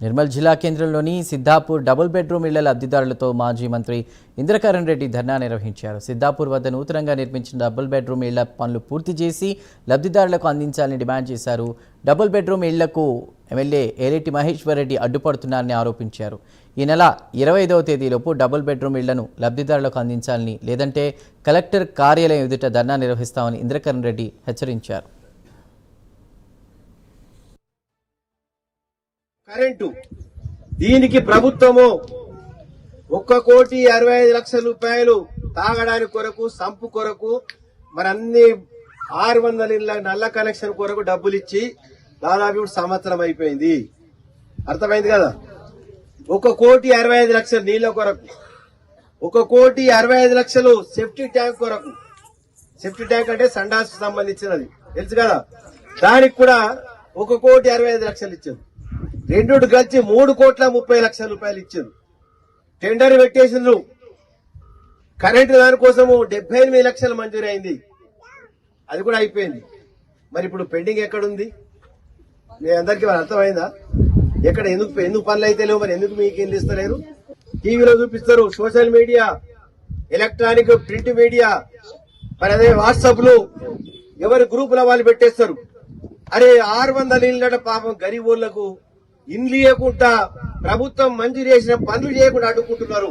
నిర్మల్ జిల్లా కేంద్రంలోని Siddhapur double bedroom ఇళ్ళ లబ్ధిదారులతో మాజీ మంత్రి ఇంద్రకరణ్ రెడ్డి ధర్నా నిర్వహించారు. సిద్ధాపూర్ వద్ద నూతనంగా నిర్మించిన డబుల్ బెడ్రూమ్ ఇళ్ళ పనులు పూర్తి చేసి లబ్ధిదారులకు అందించాలని డిమాండ్ చేశారు. డబుల్ బెడ్రూమ్ ఇళ్ళకు ఎమ్మెల్యే ఏరెట్టి మహేశ్వర్ రెడ్డి అడ్డుపడుతున్నారని ఆరోపించారు. ఈ నెల ఇరవై ఐదవ తేదీలోపు డబుల్ బెడ్రూమ్ ఇళ్ళను లబ్ధిదారులకు అందించాలని లేదంటే కలెక్టర్ కార్యాలయం ఎదుట ధర్నా నిర్వహిస్తామని ఇంద్రకరణ్ రెడ్డి హెచ్చరించారు. కరెంటు. దీనికి ప్రభుత్వము ఒక్క కోటి అరవై ఐదు లక్షల రూపాయలు తాగడానికి కొరకు సంపు కొరకు మరి అన్ని ఆరు వందల ఇళ్ళ నల్ల కనెక్షన్ కొరకు డబ్బులు ఇచ్చి దాదాపు ఇప్పుడు సంవత్సరం అయిపోయింది. అర్థమైంది కదా? ఒక కోటి అరవై ఐదు లక్షల నీళ్ళ కొరకు ఒక కోటి అరవై ఐదు లక్షలు సెఫ్టీ ట్యాంక్ కొరకు సెఫ్టీ ట్యాంక్ అంటే సండాస్ సంబంధించినది. తెలుసు కదా? దానికి కూడా ఒక కోటి అరవై ఐదు లక్షలు ఇచ్చారు. రెండు కలిసి మూడు కోట్ల ముప్పై లక్షల రూపాయలు ఇచ్చారు. టెండర్ పెట్టేసిండ్రు. కరెంటు దానికోసము డెబ్బై ఎనిమిది లక్షలు మంజూరు అయింది అది కూడా అయిపోయింది. మరి ఇప్పుడు పెండింగ్ ఎక్కడుంది? మీ అందరికీ మరి అర్థమైందా? ఎక్కడ ఎందుకు ఎందుకు పనులు అయితే లేవు మరి? ఎందుకు మీకు ఏం ఇస్తలేరు? టీవీలో చూపిస్తారు social media electronic print media మరి అదే వాట్సాప్లో ఎవరి గ్రూపుల వాళ్ళు పెట్టేస్తారు. అరే ఆరు వందల ఇళ్ళట పాపం గరీబోళ్ళకు ఇండ్లు ఇవ్వకుండా ప్రభుత్వం మంజూరు చేసిన పనులు చేయకుండా అడ్డుకుంటున్నారు.